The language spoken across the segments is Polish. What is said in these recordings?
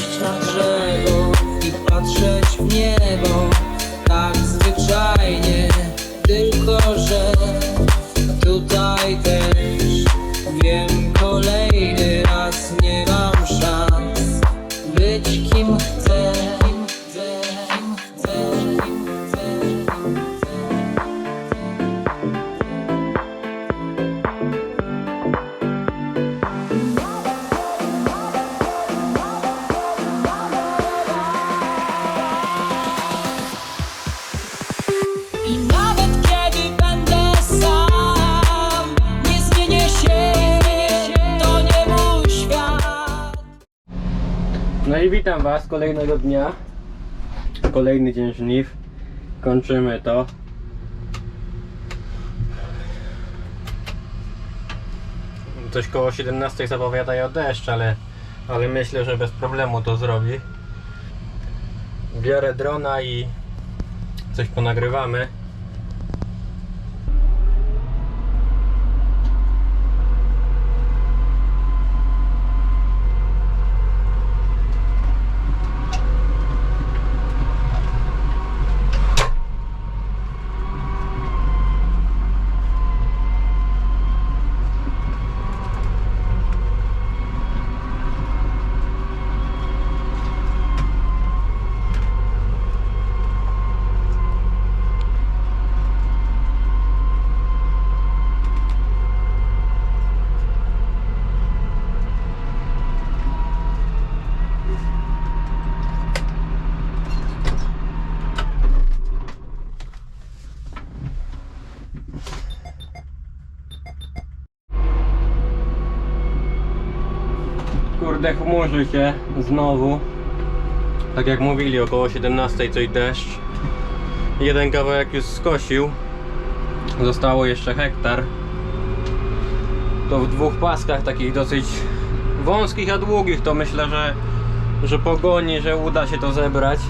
wejść na drzewo i patrzeć w niebo, tak zwyczajnie, tylko że witam Was kolejnego dnia. Kolejny dzień żniw. Kończymy to. Coś koło 17 zapowiadają deszcz, ale, ale myślę, że bez problemu to zrobi. Biorę drona i coś ponagrywamy. Chmurzy się znowu. Tak jak mówili, około 17 coś deszcz. Jeden kawałek już skosił. Zostało jeszcze hektar. To w dwóch paskach takich dosyć wąskich, a długich to myślę, że, że pogoni, że uda się to zebrać.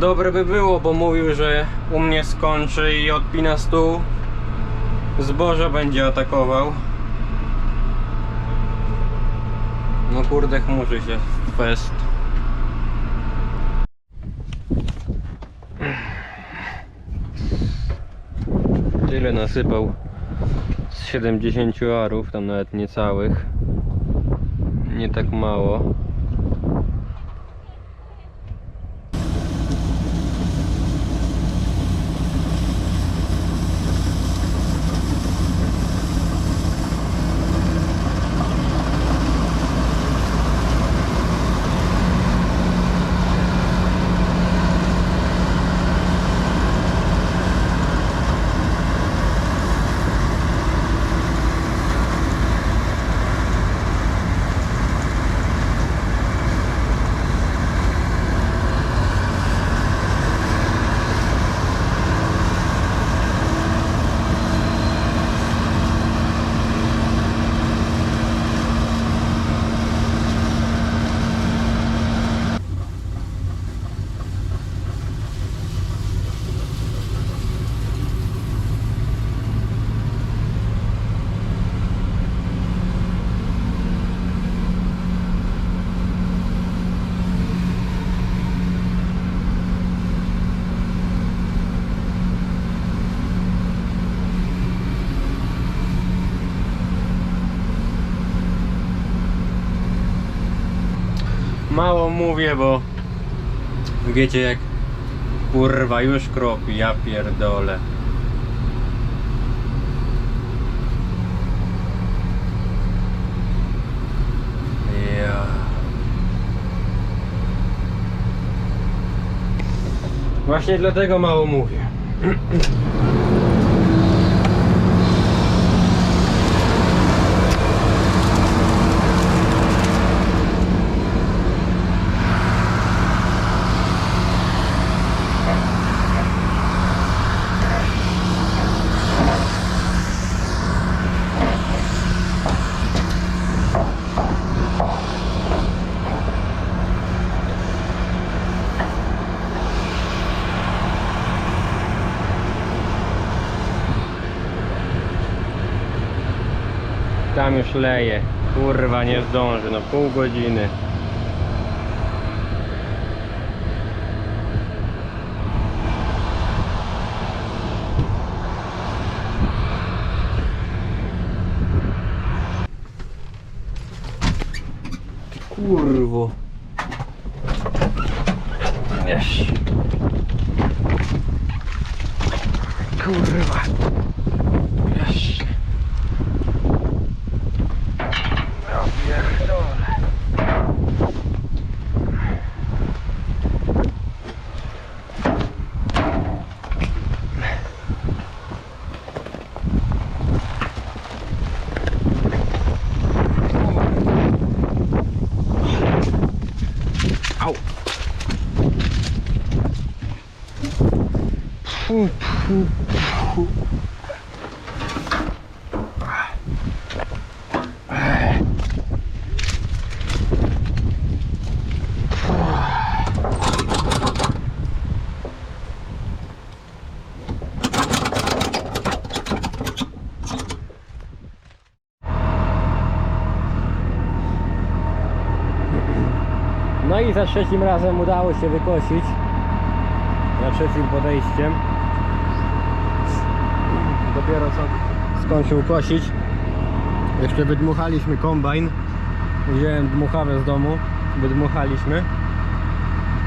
Dobre by było, bo mówił, że u mnie skończy i odpina stół. Zboże będzie atakował. No kurde, chmurzy się fest. Tyle nasypał z 70 arów, tam nawet niecałych. Nie tak mało. Mało mówię, bo wiecie jak kurwa już kropi, ja pierdolę. Właśnie dlatego mało mówię. Tam już leje. Kurwa, nie zdąży, no pół godziny. Kurwo. Wiesz. Kurwa. Wiesz. I za trzecim razem udało się wykosić. Za trzecim podejściem. Dopiero co skończył kosić. Jeszcze wydmuchaliśmy kombajn. Wziąłem dmuchawę z domu. Wydmuchaliśmy.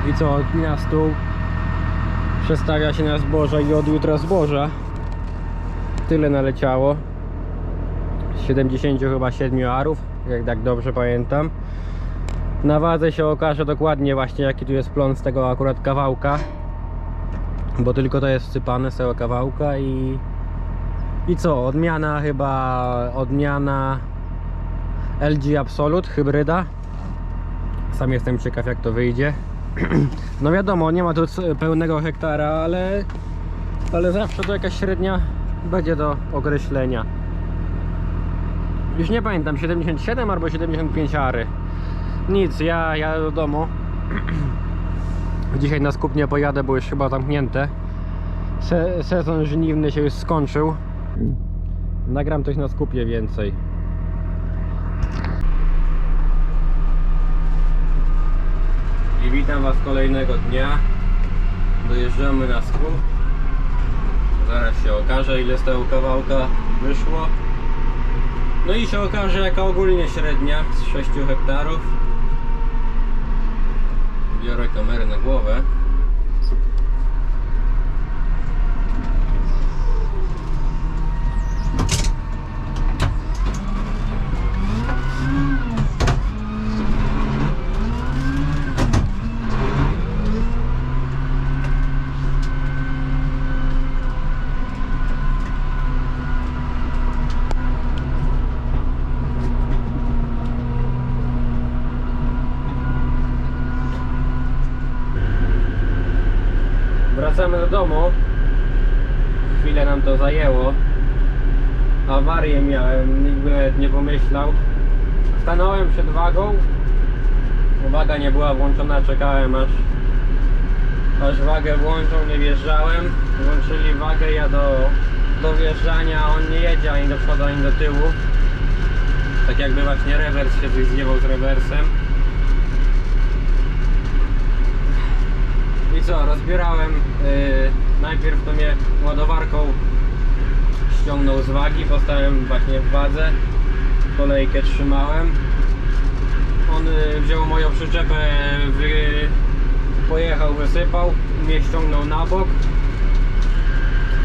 I co, odpina stół. Przestawia się na zboża i od jutra zboża. Tyle naleciało. Z 70 chyba 7 arów, jak tak dobrze pamiętam. Na wadze się okaże dokładnie właśnie jaki tu jest plon z tego akurat kawałka Bo tylko to jest wsypane z tego kawałka i I co? Odmiana chyba Odmiana LG Absolute hybryda. Sam jestem ciekaw jak to wyjdzie. No wiadomo, nie ma tu pełnego hektara, ale Ale zawsze to jakaś średnia będzie do określenia. Już nie pamiętam, 77 albo 75 ary nic, ja jadę do domu. Dzisiaj na skup nie pojadę, bo już chyba zamknięte. Se sezon żniwny się już skończył. Nagram coś na skupie więcej. I witam Was kolejnego dnia. Dojeżdżamy na skup. Zaraz się okaże ile z tego kawałka wyszło. No i się okaże jaka ogólnie średnia z 6 hektarów. Biorę kamerę na głowę. Wracamy do domu. Chwilę nam to zajęło. Awarię miałem, nikt by nie pomyślał. Stanąłem przed wagą. Waga nie była włączona, czekałem aż aż wagę włączą, nie wjeżdżałem. Włączyli wagę, ja do, do wjeżdżania, on nie jedzie ani do przodu, ani do tyłu. Tak jakby właśnie rewers się zjebał z rewersem. I co, rozbierałem yy, najpierw to mnie ładowarką ściągnął z wagi, postałem właśnie w wadze, kolejkę trzymałem. On y, wziął moją przyczepę, pojechał, wysypał, mnie ściągnął na bok.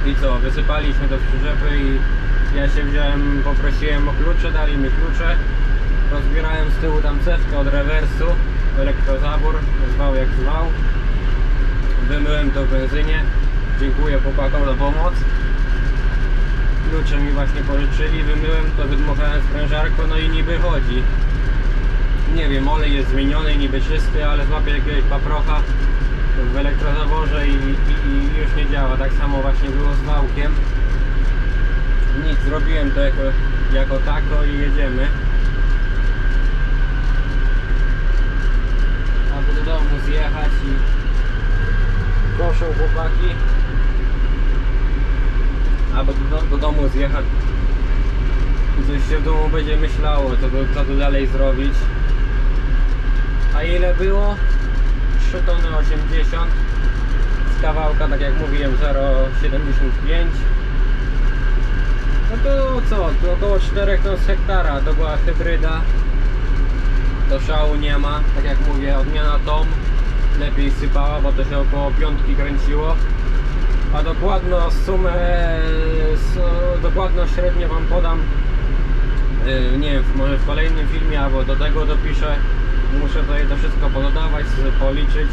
I co, wysypaliśmy do przyczepy i ja się wziąłem, poprosiłem o klucze, dali mi klucze. Rozbierałem z tyłu tam cewkę od rewersu, elektrozabór, zwał jak zwał. W benzynie. Dziękuję chłopakom za pomoc. Klucze mi właśnie pożyczyli, wymyłem to, wydmuchałem sprężarką, no i niby chodzi. Nie wiem, olej jest zmieniony, niby czysty, ale złapię jakiegoś paprocha w elektrozaworze i, i, i już nie działa. Tak samo właśnie było z wałkiem. Nic, zrobiłem to jako, jako tako i jedziemy. Aby do domu zjechać i proszę chłopaki. Aby do, do domu zjechać i coś się w domu będzie myślało, co, tu- co dalej zrobić. A ile było? 3 tony 80 z kawałka, tak jak mówiłem, 0,75 no to co, to około 4 ton z hektara, to była hybryda. To szału nie ma, tak jak mówię, odmiana Tom. Lepiej sypała, bo to się około piątki kręciło. A dokładną sumę, dokładną średnią wam podam nie wiem, może w kolejnym filmie albo do tego dopiszę. Muszę tutaj to wszystko pododawać, policzyć.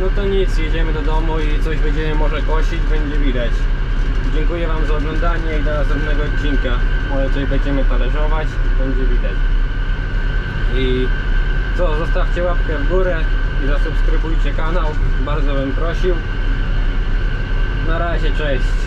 No to nic, jedziemy do domu i coś będziemy może kosić, będzie widać. Dziękuję wam za oglądanie i do następnego odcinka. Może coś będziemy talerzować, będzie widać. I co, zostawcie łapkę w górę i zasubskrybujcie kanał, bardzo bym prosił. Na razie, cześć